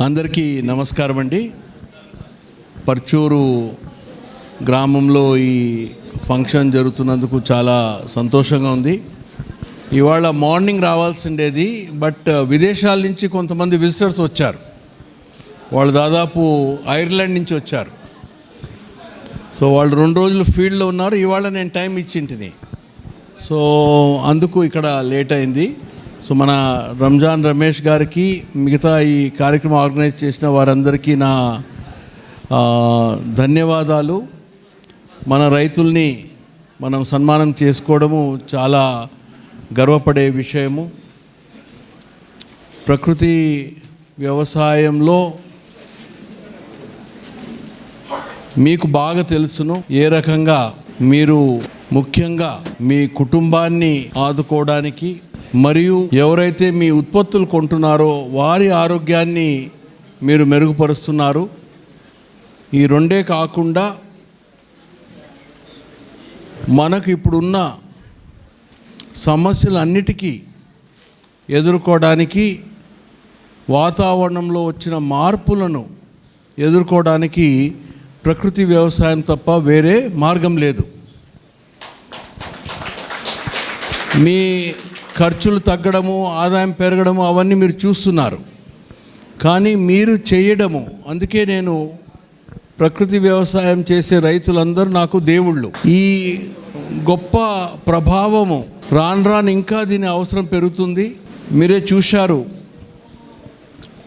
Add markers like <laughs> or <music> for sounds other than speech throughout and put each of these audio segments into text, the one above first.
అందరికీ నమస్కారం అండి. పర్చూరు గ్రామంలో ఈ ఫంక్షన్ జరుగుతున్నందుకు చాలా సంతోషంగా ఉంది. ఇవాళ మార్నింగ్ రావాల్సిండేది బట్ విదేశాల నుంచి కొంతమంది విజిటర్స్ వచ్చారు. వాళ్ళు దాదాపు ఐర్లాండ్ నుంచి వచ్చారు. సో వాళ్ళు రెండు రోజులు ఫీల్డ్లో ఉన్నారు. ఇవాళ నేను టైం ఇచ్చింటిని. సో అందుకు ఇక్కడ లేట్ అయింది. సో మన రంజాన్ రమేష్ గారికి మిగతా ఈ కార్యక్రమం ఆర్గనైజ్ చేసిన వారందరికీ నా ధన్యవాదాలు. మన రైతుల్ని మనం సన్మానం చేసుకోవడము చాలా గర్వపడే విషయము. ప్రకృతి వ్యవసాయంలో మీకు బాగా తెలుసును. ఏ రకంగా మీరు ముఖ్యంగా మీ కుటుంబాన్ని ఆదుకోవడానికి మరియు ఎవరైతే మీ ఉత్పత్తులు కొంటున్నారో వారి ఆరోగ్యాన్ని మీరు మెరుగుపరుస్తున్నారు. ఈ రెండే కాకుండా మనకు ఇప్పుడున్న సమస్యలన్నిటికీ ఎదుర్కోవడానికి వాతావరణంలో వచ్చిన మార్పులను ఎదుర్కోవడానికి ప్రకృతి వ్యవసాయం తప్ప వేరే మార్గం లేదు. మీ ఖర్చులు తగ్గడము ఆదాయం పెరగడము అవన్నీ మీరు చూస్తున్నారు. కానీ మీరు చేయడము అందుకే నేను ప్రకృతి వ్యవసాయం చేసే రైతులందరూ నాకు దేవుళ్ళు. ఈ గొప్ప ప్రభావము రాను రాను ఇంకా దీని అవసరం పెరుగుతుంది. మీరే చూశారు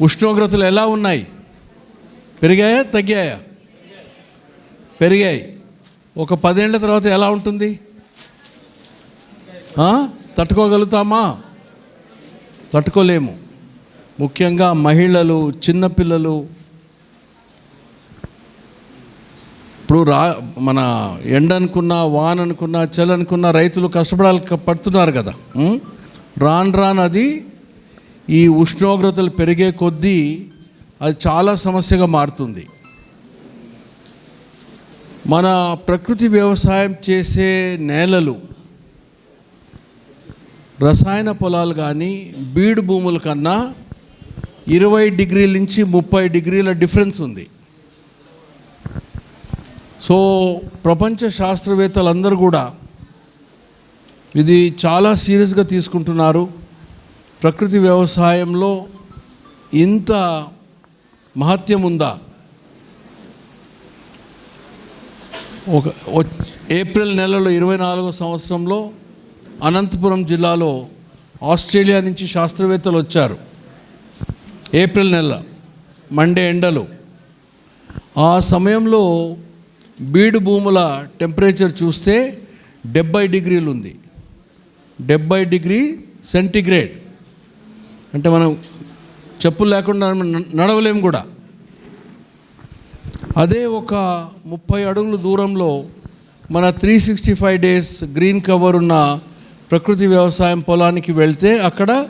ఉష్ణోగ్రతలు ఎలా ఉన్నాయి? పెరిగాయా తగ్గాయా? పెరిగాయి. ఒక పదేళ్ళ తర్వాత ఎలా ఉంటుంది? తట్టుకోగలుగుతామా? తట్టుకోలేము. ముఖ్యంగా మహిళలు చిన్నపిల్లలు ఇప్పుడు రా మన ఎండ అనుకున్నా వాన్ అనుకున్నా చలి అనుకున్నా రైతులు కష్టపడాలి క- పడుతున్నారు కదా. రాను రాను అది ఈ ఉష్ణోగ్రతలు పెరిగే కొద్దీ అది చాలా సమస్యగా మారుతుంది. మన ప్రకృతి వ్యవసాయం చేసే నేలలు రసాయన పొలాలు కానీ బీడు భూముల కన్నా ఇరవై డిగ్రీల నుంచి ముప్పై డిగ్రీల డిఫరెన్స్ ఉంది. సో ప్రపంచ శాస్త్రవేత్తలందరూ కూడా ఇది చాలా సీరియస్గా తీసుకుంటున్నారు. ప్రకృతి వ్యవసాయంలో ఇంత మహత్యం ఉందా? ఒక ఏప్రిల్ నెలలో ఇరవై నాలుగో సంవత్సరంలో అనంతపురం జిల్లాలో ఆస్ట్రేలియా నుంచి శాస్త్రవేత్తలు వచ్చారు. ఏప్రిల్ నెల మండే ఎండలు. ఆ సమయంలో బీడు భూముల టెంపరేచర్ చూస్తే డెబ్బై డిగ్రీలు ఉంది డెబ్బై డిగ్రీ సెంటిగ్రేడ్. అంటే మనం చెప్పులు లేకుండా నడవలేము కూడా. అదే ఒక ముప్పై అడుగుల దూరంలో మన three sixty five days green cover ఉన్న ప్రకృతి వ్యవసాయం పొలానికి వెళ్తే అక్కడ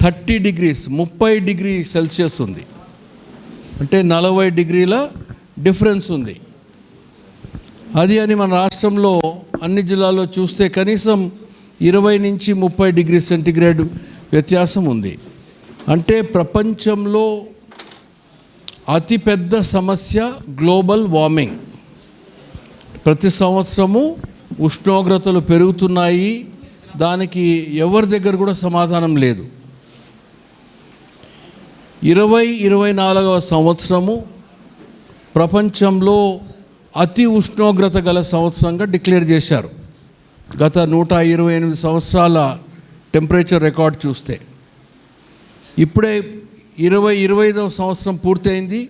థర్టీ డిగ్రీస్ ముప్పై డిగ్రీ సెల్సియస్ ఉంది. అంటే నలభై డిగ్రీల డిఫరెన్స్ ఉంది. అది అని మన రాష్ట్రంలో అన్ని జిల్లాల్లో చూస్తే కనీసం ఇరవై నుంచి ముప్పై డిగ్రీ సెంటిగ్రేడ్ వ్యత్యాసం ఉంది. అంటే ప్రపంచంలో అతిపెద్ద సమస్య గ్లోబల్ వార్మింగ్. ప్రతి సంవత్సరము ఉష్ణోగ్రతలు పెరుగుతున్నాయి. దానికి ఎవరి దగ్గర కూడా సమాధానం లేదు. ఇరవై ఇరవై నాలుగవ సంవత్సరము ప్రపంచంలో అతి ఉష్ణోగ్రత గల సంవత్సరంగా డిక్లేర్ చేశారు. గత నూట ఇరవై ఎనిమిది సంవత్సరాల టెంపరేచర్ రికార్డ్ చూస్తే. ఇప్పుడే ఇరవై ఇరవై ఐదవ సంవత్సరం పూర్తయింది.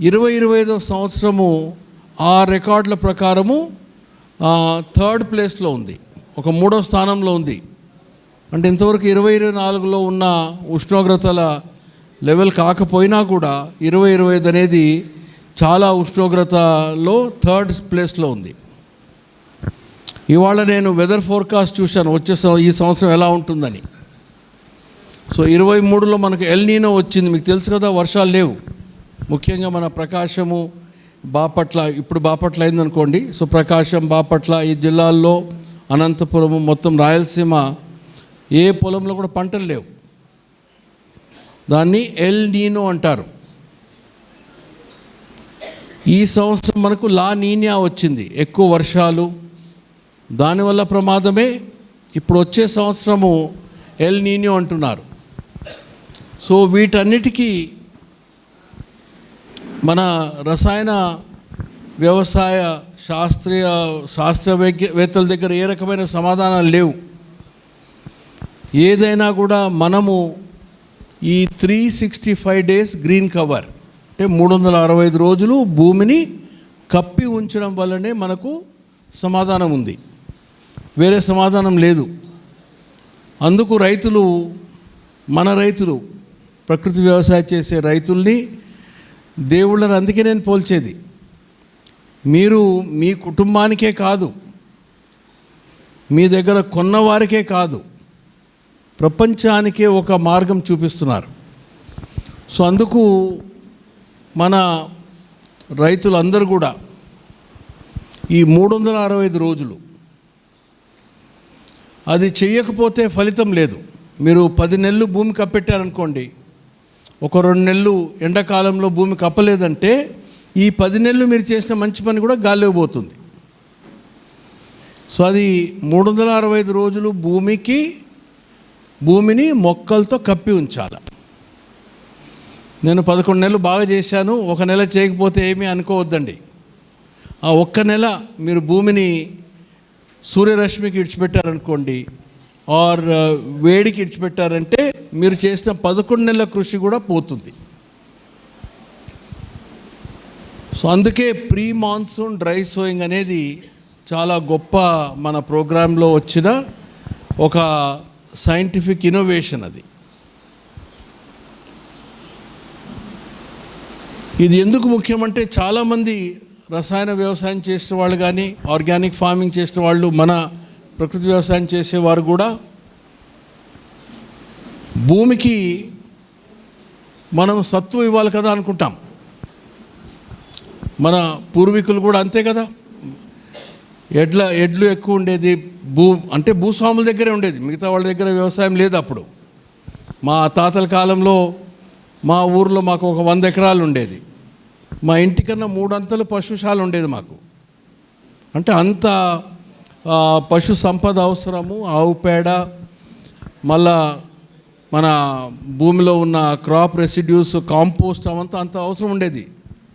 ఇరవై ఇరవై ఐదవ సంవత్సరము ఆ రికార్డుల ప్రకారము థర్డ్ ప్లేస్లో ఉంది. ఒక మూడో స్థానంలో ఉంది. అంటే ఇంతవరకు ఇరవై ఇరవై నాలుగులో ఉన్న ఉష్ణోగ్రతల లెవెల్ కాకపోయినా కూడా ఇరవై ఇరవై ఐదు అనేది చాలా ఉష్ణోగ్రతలో థర్డ్ ప్లేస్లో ఉంది. ఇవాళ నేను వెదర్ ఫోర్కాస్ట్ చూశాను వచ్చే సం- ఈ సంవత్సరం ఎలా ఉంటుందని. సో ఇరవై మూడులో మనకు ఎల్నీనో వచ్చింది మీకు తెలుసు కదా వర్షాలు లేవు. ముఖ్యంగా మన ప్రకాశము బాపట్ల ఇప్పుడు బాపట్ల అయిందనుకోండి. సో ప్రకాశం బాపట్ల ఈ జిల్లాల్లో అనంతపురము మొత్తం రాయలసీమ ఏ పొలంలో కూడా పంటలు లేవు. దాన్ని ఎల్ నీనో అంటారు. ఈ సంవత్సరం మనకు లా నీనియా వచ్చింది. ఎక్కువ వర్షాలు. దానివల్ల ప్రమాదమే. ఇప్పుడు వచ్చే సంవత్సరము ఎల్ నీనియో అంటున్నారు. సో వీటన్నిటికీ మన రసాయన వ్యవసాయ శాస్త్రీయ శాస్త్రవేత్తల దగ్గర ఏ రకమైన సమాధానాలు లేవు. ఏదైనా కూడా మనము ఈ three sixty five days green cover అంటే మూడు వందల అరవై ఐదు రోజులు భూమిని కప్పి ఉంచడం వల్లనే మనకు సమాధానం ఉంది. వేరే సమాధానం లేదు. అందుకు రైతులు మన రైతులు ప్రకృతి వ్యవసాయం చేసే రైతుల్ని దేవుళ్ళని అందుకే నేను పోల్చేది. మీరు మీ కుటుంబానికే కాదు. మీ దగ్గర కొన్నవారికే కాదు. ప్రపంచానికే ఒక మార్గం చూపిస్తున్నారు. సో అందుకు మన రైతులందరూ కూడా ఈ మూడు వందల అరవై ఐదు రోజులు అది చెయ్యకపోతే ఫలితం లేదు. మీరు పది నెలలు భూమి కప్పెట్టారనుకోండి ఒక రెండు నెలలు ఎండాకాలంలో భూమి కప్పలేదంటే ఈ పది నెలలు మీరు చేసిన మంచి పని కూడా గాలిలో పోతుంది. సో అది మూడు వందల అరవై ఐదు రోజులు భూమికి భూమిని మొక్కలతో కప్పి ఉంచాలి. నేను పదకొండు నెలలు బాగా చేశాను ఒక నెల చేయకపోతే ఏమీ అనుకోవద్దండి. ఆ ఒక్క నెల మీరు భూమిని సూర్యరశ్మికి ఇడిచిపెట్టారనుకోండి ఆర్ వేడికి ఇడిచిపెట్టారంటే మీరు చేసిన పదకొండు నెలల కృషి కూడా పోతుంది. సో అందుకే ప్రీ మాన్సూన్ డ్రై సోయింగ్ అనేది చాలా గొప్ప మన ప్రోగ్రాంలో వచ్చిన ఒక సైంటిఫిక్ ఇన్నోవేషన్ అది. ఇది ఎందుకు ముఖ్యమంటే చాలామంది రసాయన వ్యవసాయం చేసిన వాళ్ళు కానీ ఆర్గానిక్ ఫార్మింగ్ చేసిన వాళ్ళు మన ప్రకృతి వ్యవసాయం చేసేవారు కూడా భూమికి మనం సత్వ ఇవ్వాలి కదా అనుకుంటాం. మన పూర్వీకులు కూడా అంతే కదా. ఎడ్ల ఎడ్లు ఎక్కువ ఉండేది భూ అంటే భూస్వాముల దగ్గరే ఉండేది. మిగతా వాళ్ళ దగ్గర వ్యవసాయం లేదు అప్పుడు. మా తాతల కాలంలో మా ఊర్లో మాకు ఒక వంద ఎకరాలు ఉండేది. మా ఇంటికన్నా మూడంతలు పశుశాల ఉండేది మాకు. అంటే అంత పశు సంపద అవసరము ఆవు పేడ మళ్ళా మన భూమిలో ఉన్న క్రాప్ రెసిడ్యూస్ కాంపోస్ట్ అవంతా అంత అవసరం ఉండేది.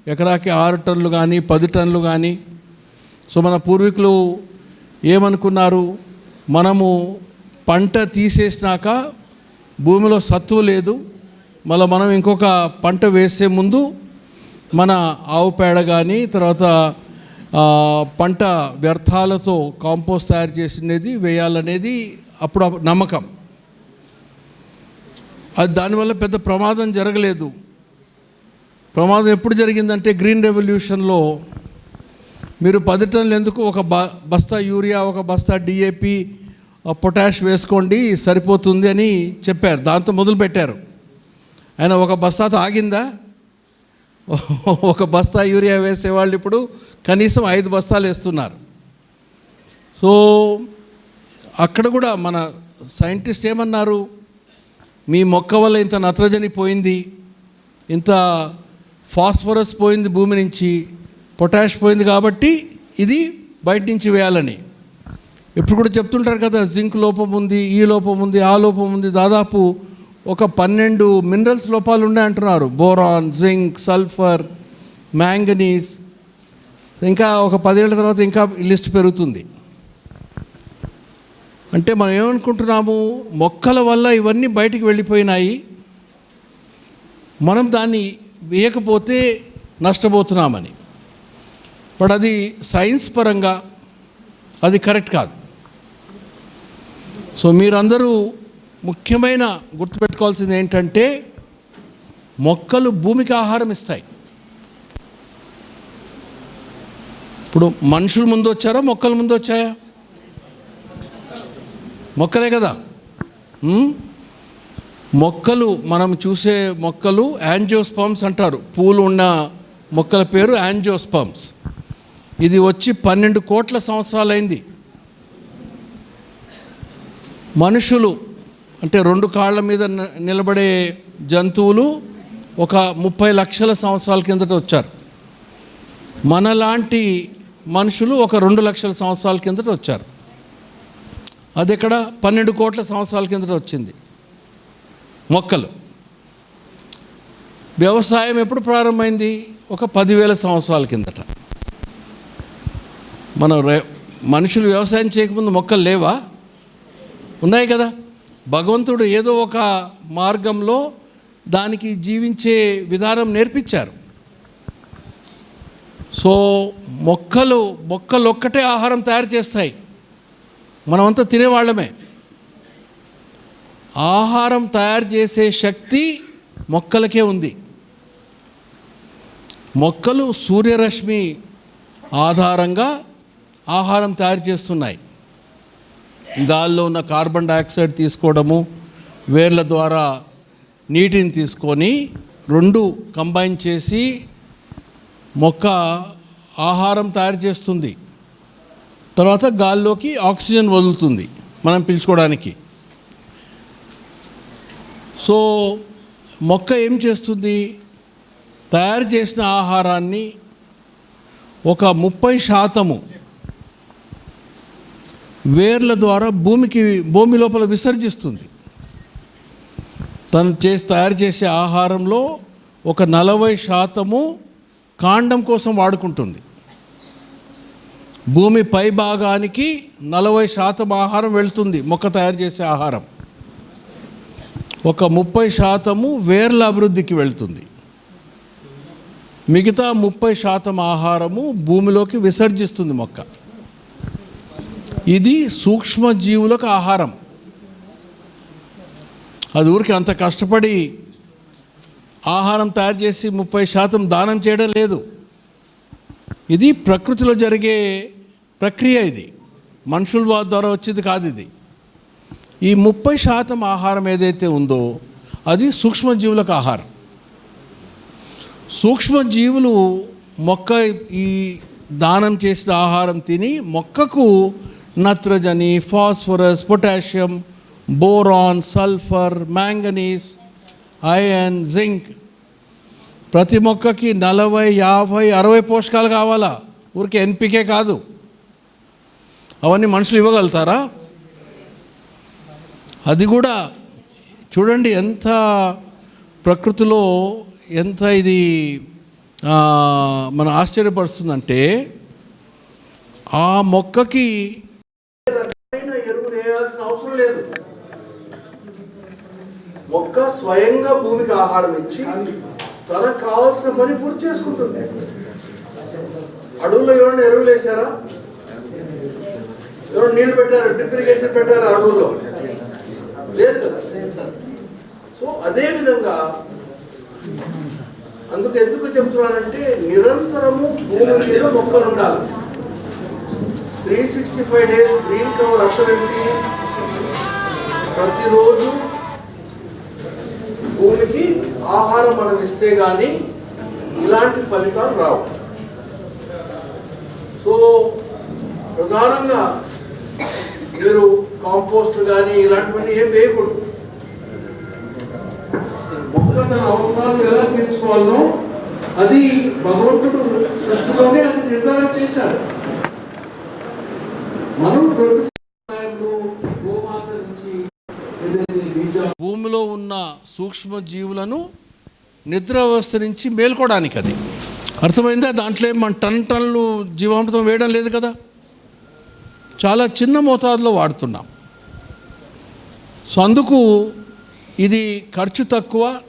ఎకరాకి ఆరు టన్నులు కానీ పది టన్నులు కానీ. సో మన పూర్వీకులు ఏమనుకున్నారు? మనము పంట తీసేసినాక భూమిలో సత్తువ లేదు. మళ్ళీ మనం ఇంకొక పంట వేసే ముందు మన ఆవు పేడ కానీ తర్వాత పంట వ్యర్థాలతో కాంపోస్ట్ తయారు చేసినది వేయాలనేది అప్పుడు నమ్మకం. అది దానివల్ల పెద్ద ప్రమాదం జరగలేదు. ప్రమాదం ఎప్పుడు జరిగిందంటే గ్రీన్ రెవల్యూషన్లో మీరు పది టన్నులు ఎందుకు ఒక బ బస్తా యూరియా ఒక బస్తా డిఏపి పొటాష్ వేసుకోండి సరిపోతుంది అని చెప్పారు. దాంతో మొదలుపెట్టారు ఆయన ఒక బస్తాతో ఆగిందా <laughs> ఒక బస్తా యూరియా వేసేవాళ్ళు ఇప్పుడు కనీసం ఐదు బస్తాలు వేస్తున్నారు. సో అక్కడ కూడా మన సైంటిస్ట్ ఏమన్నారు? మీ మొక్క వల్ల ఇంత నత్రజని పోయింది. ఇంత ఫాస్ఫరస్ పోయింది భూమి నుంచి పొటాష్ పోయింది కాబట్టి ఇది బయట నుంచి వేయాలని. ఇప్పుడు కూడా చెప్తుంటారు కదా జింక్ లోపం ఉంది ఈ లోపం ఉంది ఆ లోపం ఉంది. దాదాపు ఒక పన్నెండు మినరల్స్ లోపాలు ఉన్నాయి అంటున్నారు. Boron zinc sulphur manganese. ఇంకా ఒక పదేళ్ళ తర్వాత ఇంకా లిస్ట్ పెరుగుతుంది. అంటే మనం ఏమనుకుంటున్నాము మొక్కల వల్ల ఇవన్నీ బయటికి వెళ్ళిపోయినాయి. మనం దాన్ని వేయకపోతే నష్టపోతున్నామని. బట్ అది సైన్స్ పరంగా అది కరెక్ట్ కాదు. సో మీరందరూ ముఖ్యమైన గుర్తుపెట్టుకోవాల్సింది ఏంటంటే మొక్కలు భూమికి ఆహారం ఇస్తాయి. ఇప్పుడు మనుషులు ముందు వచ్చారా? మొక్కలు ముందు వచ్చాయా? మొక్కలే కదా? మొక్కలు మనం చూసే మొక్కలు యాంజియోస్పమ్స్ అంటారు. పూలు ఉన్న మొక్కల పేరు యాంజియోస్పమ్స్ ఇది వచ్చి పన్నెండు కోట్ల సంవత్సరాలైంది. మనుషులు అంటే రెండు కాళ్ళ మీద నిలబడే జంతువులు ఒక ముప్పై లక్షల సంవత్సరాల కిందట వచ్చారు. మనలాంటి మనుషులు ఒక రెండు లక్షల సంవత్సరాల కిందట వచ్చారు. అది ఇక్కడ పన్నెండు కోట్ల సంవత్సరాల కిందట వచ్చింది. మొక్కలు. వ్యవసాయం ఎప్పుడు ప్రారంభమైంది? ఒక పదివేల సంవత్సరాల కిందట. మనం రే మనుషులు వ్యవసాయం చేయకముందు మొక్కలు లేవా? ఉన్నాయి కదా. భగవంతుడు ఏదో ఒక మార్గంలో దానికి జీవించే విధానం నేర్పించారు. సో మొక్కలు మొక్కలు ఒక్కటే ఆహారం తయారు చేస్తాయి. మనమంతా తినేవాళ్ళమే. ఆహారం తయారు చేసే శక్తి మొక్కలకే ఉంది. మొక్కలు సూర్యరశ్మి ఆధారంగా ఆహారం తయారు చేస్తున్నాయి. గాల్లో ఉన్న కార్బన్ డయాక్సైడ్ తీసుకోవడము వేర్ల ద్వారా నీటిని తీసుకొని రెండు కంబైన్ చేసి మొక్క ఆహారం తయారు చేస్తుంది. తర్వాత గాల్లోకి ఆక్సిజన్ వదులుతుంది మనం పిలుచుకోవడానికి. సో మొక్క ఏం చేస్తుంది? తయారు చేసిన ఆహారాన్ని ఒక ముప్పై శాతము వేర్ల ద్వారా భూమికి భూమి లోపల విసర్జిస్తుంది. తను చేసి తయారు చేసే ఆహారంలో ఒక నలభై శాతము కాండం కోసం వాడుకుంటుంది. భూమి పై భాగానికి నలభై శాతం ఆహారం వెళ్తుంది మొక్క తయారు చేసే ఆహారం. ఒక ముప్పై శాతము వేర్ల అభివృద్ధికి వెళ్తుంది. మిగతా ముప్పై శాతం ఆహారము భూమిలోకి విసర్జిస్తుంది మొక్క. ఇది సూక్ష్మజీవులకు ఆహారం. అది ఊరికి అంత కష్టపడి ఆహారం తయారు చేసి ముప్పై శాతం దానం చేయడం లేదు. ఇది ప్రకృతిలో జరిగే ప్రక్రియ ఇది. మనుషుల ద్వారా వచ్చేది కాదు ఇది. ఈ ముప్పై శాతం ఆహారం ఏదైతే ఉందో అది సూక్ష్మజీవులకు ఆహారం. సూక్ష్మజీవులు మొక్క ఈ దానం చేసిన ఆహారం తిని మొక్కకు నత్రజని phosphorus potassium boron sulphur manganese iron zinc. ప్రతి మొక్కకి నలభై యాభై అరవై పోషకాలు కావాలా? ఊరికే ఎన్పికే కాదు. అవన్నీ మనుషులు ఇవ్వగలుగుతారా? అది కూడా చూడండి ఎంత ప్రకృతిలో ఎంత ఇది మన ఆశ్చర్యపరుస్తుందంటే ఆ మొక్కకి ఎరువు వేయాల్సిన అవసరం లేదు. మొక్క స్వయంగా భూమికి ఆహారం ఇచ్చి తనకు కావాల్సిన పని పూర్తి చేసుకుంటుంది. అడవుల్లో ఎవరైనా ఎరువులు వేసారా ఎవరు నీళ్ళు పెట్టారు? డ్రిప్ ఇరిగేషన్ పెట్టారా అడవుల్లో? లేదు కదా సో అదేవిధంగా అందుకు ఎందుకు చెప్తున్నానంటే నిరంతరము భూమి మీద మొక్కలు ఉండాలి three sixty five days green cover అర్థమేంటి ప్రతిరోజు భూమికి ఆహారం మనం ఇస్తే కానీ ఇలాంటి ఫలితాలు రావు. సో ప్రధానంగా మీరు కాంపోస్ట్ కానీ ఇలాంటివన్నీ ఏం వేయకూడదు. మొక్క తన అవసరాలు ఎలా తీర్చుకోవాలనో అది భగవంతుడు సృష్టిలోనే అది నిర్ధారణ చేశారు. మనం ప్రకృతి గోమాత నుంచి భూమిలో ఉన్న సూక్ష్మ జీవులను నిద్ర వ్యవస్థ నుంచి మేల్కోవడానికి అది అర్థమైందా? దాంట్లో ఏం మన టన్ టన్లు జీవామృతం వేయడం లేదు కదా? చాలా చిన్న మోతాదులో వాడుతున్నాం. సో అందుకు ఇది ఖర్చు తక్కువ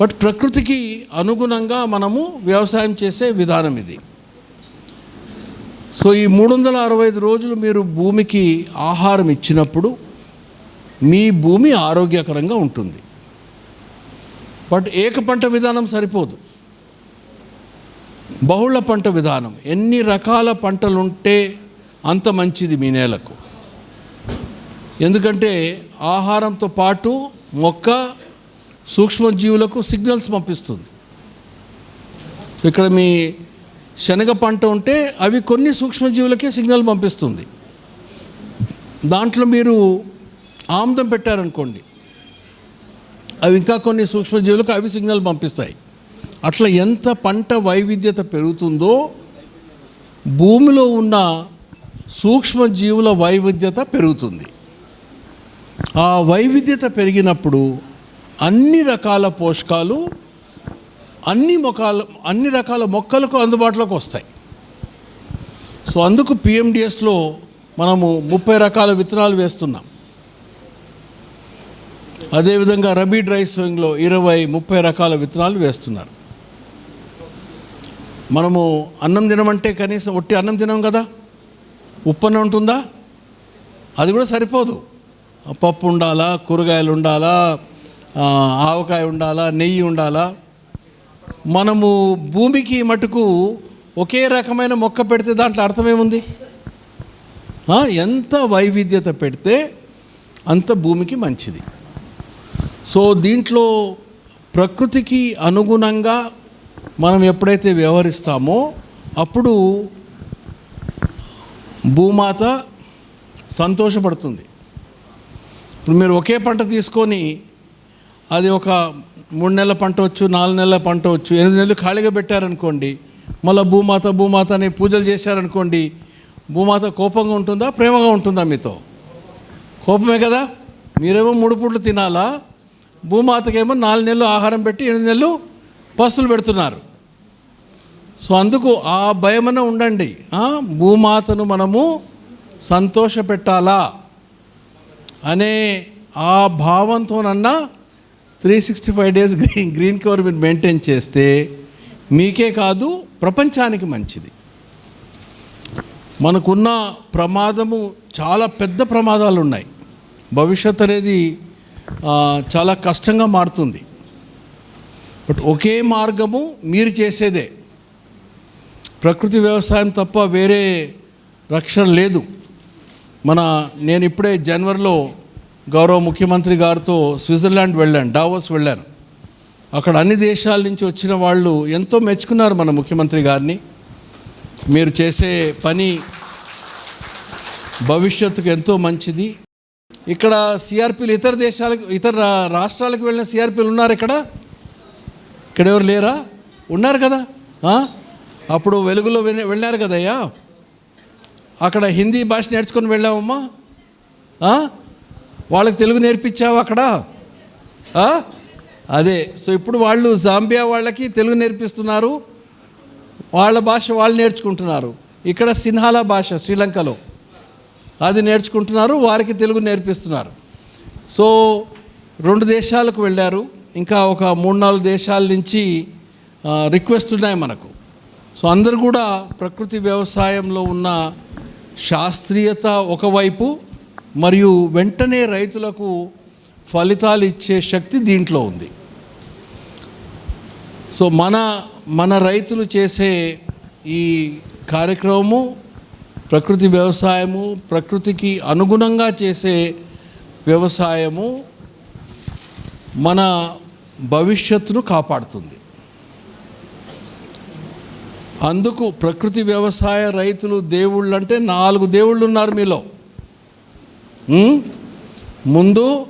బట్ ప్రకృతికి అనుగుణంగా మనము వ్యవసాయం చేసే విధానం ఇది. సో ఈ మూడు వందల అరవై ఐదు రోజులు మీరు భూమికి ఆహారం ఇచ్చినప్పుడు మీ భూమి ఆరోగ్యకరంగా ఉంటుంది. బట్ ఏక పంట విధానం సరిపోదు. బహుళ పంట విధానం. ఎన్ని రకాల పంటలు ఉంటే అంత మంచిది మీ నేలకు. ఎందుకంటే ఆహారంతో పాటు మొక్క సూక్ష్మజీవులకు సిగ్నల్స్ పంపిస్తుంది. ఇక్కడ మీ శనగ పంట ఉంటే అవి కొన్ని సూక్ష్మజీవులకే సిగ్నల్ పంపిస్తుంది. దాంట్లో మీరు ఆముదం పెట్టారనుకోండి. అవి ఇంకా కొన్ని సూక్ష్మజీవులకు అవి సిగ్నల్ పంపిస్తాయి. అట్లా ఎంత పంట వైవిధ్యత పెరుగుతుందో భూమిలో ఉన్న సూక్ష్మజీవుల వైవిధ్యత పెరుగుతుంది. ఆ వైవిధ్యత పెరిగినప్పుడు అన్ని రకాల పోషకాలు అన్ని మొక్కలు అన్ని రకాల మొక్కలకు అందుబాటులోకి వస్తాయి. సో అందుకు పిఎండిఎస్లో మనము ముప్పై రకాల విత్తనాలు వేస్తున్నాం. అదేవిధంగా రబీ డ్రై సోయింగ్లో ఇరవై ముప్పై రకాల విత్తనాలు వేస్తున్నారు. మనము అన్నం తినమంటే కనీసం ఒట్టి అన్నం తినం కదా? ఉప్పన్న ఉంటుందా? అది కూడా సరిపోదు. పప్పు ఉండాలా కూరగాయలు ఉండాలా ఆవకాయ ఉండాలా నెయ్యి ఉండాలా? మనము భూమికి మటుకు ఒకే రకమైన మొక్క పెడితే దాంట్లో అర్థమేముంది? ఎంత వైవిధ్యత పెడితే అంత భూమికి మంచిది. సో దీంట్లో ప్రకృతికి అనుగుణంగా మనం ఎప్పుడైతే వ్యవహరిస్తామో అప్పుడు భూమాత సంతోషపడుతుంది. ఇప్పుడు మీరు ఒకే పంట తీసుకొని అది ఒక మూడు నెలల పంట వచ్చు నాలుగు నెలల పంట వచ్చు ఎనిమిది నెలలు ఖాళీగా పెట్టారనుకోండి మళ్ళీ భూమాత భూమాత అని పూజలు చేశారనుకోండి భూమాత కోపంగా ఉంటుందా ప్రేమగా ఉంటుందా మీతో? కోపమే కదా? మీరేమో మూడు పూట్లు తినాలా భూమాతకేమో నాలుగు నెలలు ఆహారం పెట్టి ఎనిమిది నెలలు పసులు పెడుతున్నారు. సో అందుకు ఆ భయమన ఉండండి. భూమాతను మనము సంతోష పెట్టాలా అనే ఆ భావంతోనన్నా three sixty five days green green cover మీరు మెయింటైన్ చేస్తే మీకే కాదు ప్రపంచానికి మంచిది. మనకున్న ప్రమాదము చాలా పెద్ద ప్రమాదాలు ఉన్నాయి భవిష్యత్ అనేది చాలా కష్టంగా మారుతుంది. బట్ ఒకే మార్గము మీరు చేసేదే. ప్రకృతి వ్యవసాయం తప్ప వేరే రక్షణ లేదు. మన నేను ఇప్పుడే జనవరిలో గౌరవ ముఖ్యమంత్రి గారితో స్విట్జర్లాండ్ వెళ్ళాను డావోస్ వెళ్ళాను. అక్కడ అన్ని దేశాల నుంచి వచ్చిన వాళ్ళు ఎంతో మెచ్చుకున్నారు మన ముఖ్యమంత్రి గారిని. మీరు చేసే పని భవిష్యత్తుకు ఎంతో మంచిది. ఇక్కడ సిఆర్పీలు ఇతర దేశాలకు ఇతర రాష్ట్రాలకు వెళ్ళిన సిఆర్పీలు ఉన్నారు ఇక్కడ? ఇక్కడ ఎవరు లేరా? ఉన్నారు కదా? అప్పుడు వెలుగులో వెళ్ళారు కదయ్యా? అక్కడ హిందీ భాష నేర్చుకొని వెళ్ళావమ్మా? వాళ్ళకి తెలుగు నేర్పించావు అక్కడ? అదే. సో ఇప్పుడు వాళ్ళు జాంబియా వాళ్ళకి తెలుగు నేర్పిస్తున్నారు. వాళ్ళ భాష వాళ్ళు నేర్చుకుంటున్నారు. ఇక్కడ సిన్హాల భాష శ్రీలంకలో. అది నేర్చుకుంటున్నారు వారికి తెలుగు నేర్పిస్తున్నారు. సో రెండు దేశాలకు వెళ్ళారు. ఇంకా ఒక మూడు నాలుగు దేశాల నుంచి రిక్వెస్ట్ ఉన్నాయి మనకు. సో అందరు కూడా ప్రకృతి వ్యవసాయంలో ఉన్న శాస్త్రీయత ఒకవైపు మరియు వెంటనే రైతులకు ఫలితాలు ఇచ్చే శక్తి దీంట్లో ఉంది. సో మన మన రైతులు చేసే ఈ కార్యక్రమము ప్రకృతి వ్యవసాయము ప్రకృతికి అనుగుణంగా చేసే వ్యవసాయము మన భవిష్యత్తును కాపాడుతుంది. అందుకు ప్రకృతి వ్యవసాయ రైతులు దేవుళ్ళు అంటే నాలుగు దేవుళ్ళు ఉన్నారు మీలో ముందు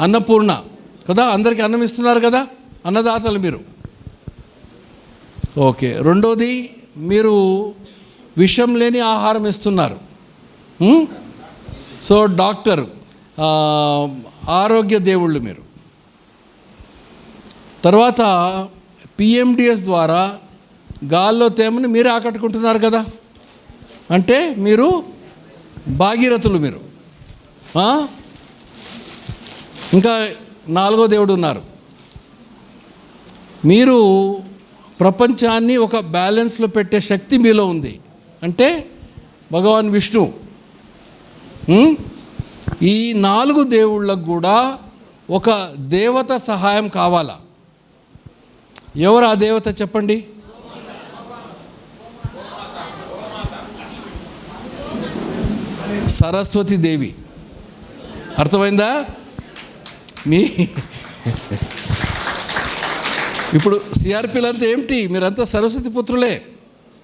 అన్నపూర్ణ. కదా? అందరికీ అన్నం ఇస్తున్నారు కదా? అన్నదాతలు మీరు. ఓకే. రెండోది మీరు విషం లేని ఆహారం ఇస్తున్నారు. సో డాక్టర్ ఆరోగ్య దేవుళ్ళు మీరు. తర్వాత పిఎండిఎస్ ద్వారా గాల్లో తేమని మీరే ఆకట్టుకుంటున్నారు కదా? అంటే మీరు భాగీరథులు మీరు. ఇంకా నాలుగో దేవుడు ఉన్నారు. మీరు ప్రపంచాన్ని ఒక బ్యాలెన్స్లో పెట్టే శక్తి మీలో ఉంది. అంటే భగవాన్ విష్ణు. ఈ నాలుగు దేవుళ్ళకు కూడా ఒక దేవత సహాయం కావాలా? ఎవరు ఆ దేవత చెప్పండి? సరస్వతి దేవి. అర్థమైందా? మీ ఇప్పుడు సిఆర్పీలంతా ఏమిటి? మీరంతా సరస్వతి పుత్రులే.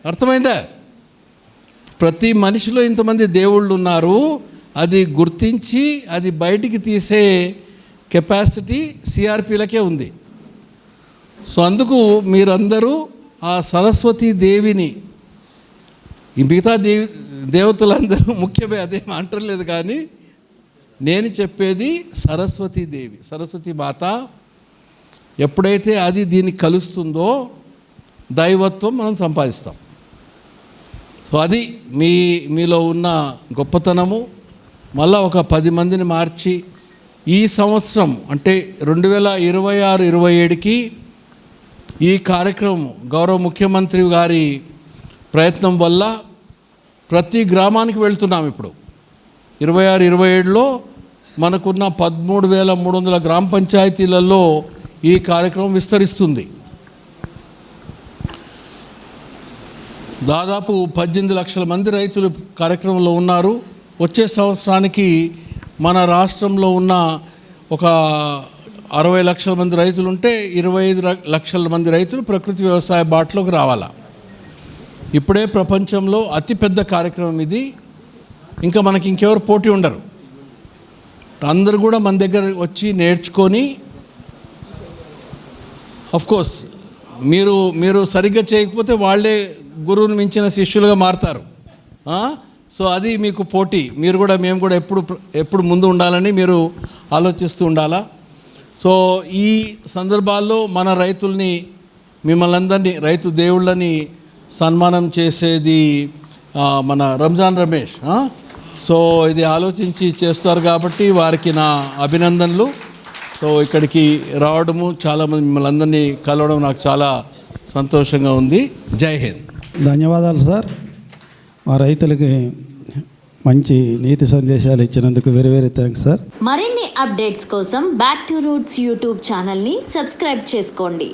అర్థమైందా? ప్రతి మనిషిలో ఇంతమంది దేవుళ్ళు ఉన్నారు. అది గుర్తించి అది బయటికి తీసే కెపాసిటీ సిఆర్పీలకే ఉంది. సో అందుకు మీరందరూ ఆ సరస్వతీ దేవిని ఈ మిగతా దేవి దేవతలందరూ ముఖ్యమే అదేం అంటలేదు కానీ నేను చెప్పేది సరస్వతీదేవి సరస్వతి మాత. ఎప్పుడైతే అది దీన్ని కలుస్తుందో దైవత్వం మనం సంపాదిస్తాం. సో అది మీ మీలో ఉన్న గొప్పతనము. మళ్ళా ఒక పది మందిని మార్చి ఈ సంవత్సరం అంటే రెండు వేల ఇరవై ఆరు ఇరవై ఏడుకి ఈ కార్యక్రమం గౌరవ ముఖ్యమంత్రి గారి ప్రయత్నం వల్ల ప్రతి గ్రామానికి వెళ్తున్నాం ఇప్పుడు. ఇరవై ఆరు ఇరవై ఏడులో మనకున్న పదమూడు వేల మూడు వందల గ్రామ పంచాయతీలలో ఈ కార్యక్రమం విస్తరిస్తుంది. దాదాపు పద్దెనిమిది లక్షల మంది రైతులు కార్యక్రమంలో ఉన్నారు. వచ్చే సంవత్సరానికి మన రాష్ట్రంలో ఉన్న ఒక అరవై లక్షల మంది రైతులు ఉంటే ఇరవై ఐదు లక్షల మంది రైతులు ప్రకృతి వ్యవసాయ బాటలోకి రావాలా? ఇప్పుడే ప్రపంచంలో అతిపెద్ద కార్యక్రమం ఇది. ఇంకా మనకి ఇంకెవరు పోటీ ఉండరు. అందరు కూడా మన దగ్గర వచ్చి నేర్చుకొని కోర్స్ మీరు మీరు సరిగ్గా చేయకపోతే వాళ్ళే గురువుని మించిన శిష్యులుగా మారుతారు. సో అది మీకు పోటీ. మీరు కూడా మేము కూడా ఎప్పుడు ఎప్పుడు ముందు ఉండాలని మీరు ఆలోచిస్తూ ఉండాలా? సో ఈ సందర్భాల్లో మన రైతుల్ని మిమ్మల్ని అందరినీ రైతు దేవుళ్ళని సన్మానం చేసేది మన రంజాన్ రమేష్? సో ఇది ఆలోచించి చేస్తారు కాబట్టి వారికి నా అభినందనలు. సో ఇక్కడికి రావడము చాలామంది మిమ్మల్ని అందరినీ కలవడం నాకు చాలా సంతోషంగా ఉంది. జై హింద్. ధన్యవాదాలు సార్. మా రైతులకి మంచి నీతి సందేశాలు ఇచ్చినందుకు వెరీ వెరీ థ్యాంక్స్ సార్. మరిన్ని అప్డేట్స్ కోసం బ్యాక్ టు రూట్స్ యూట్యూబ్ ఛానల్ని సబ్స్క్రైబ్ చేసుకోండి.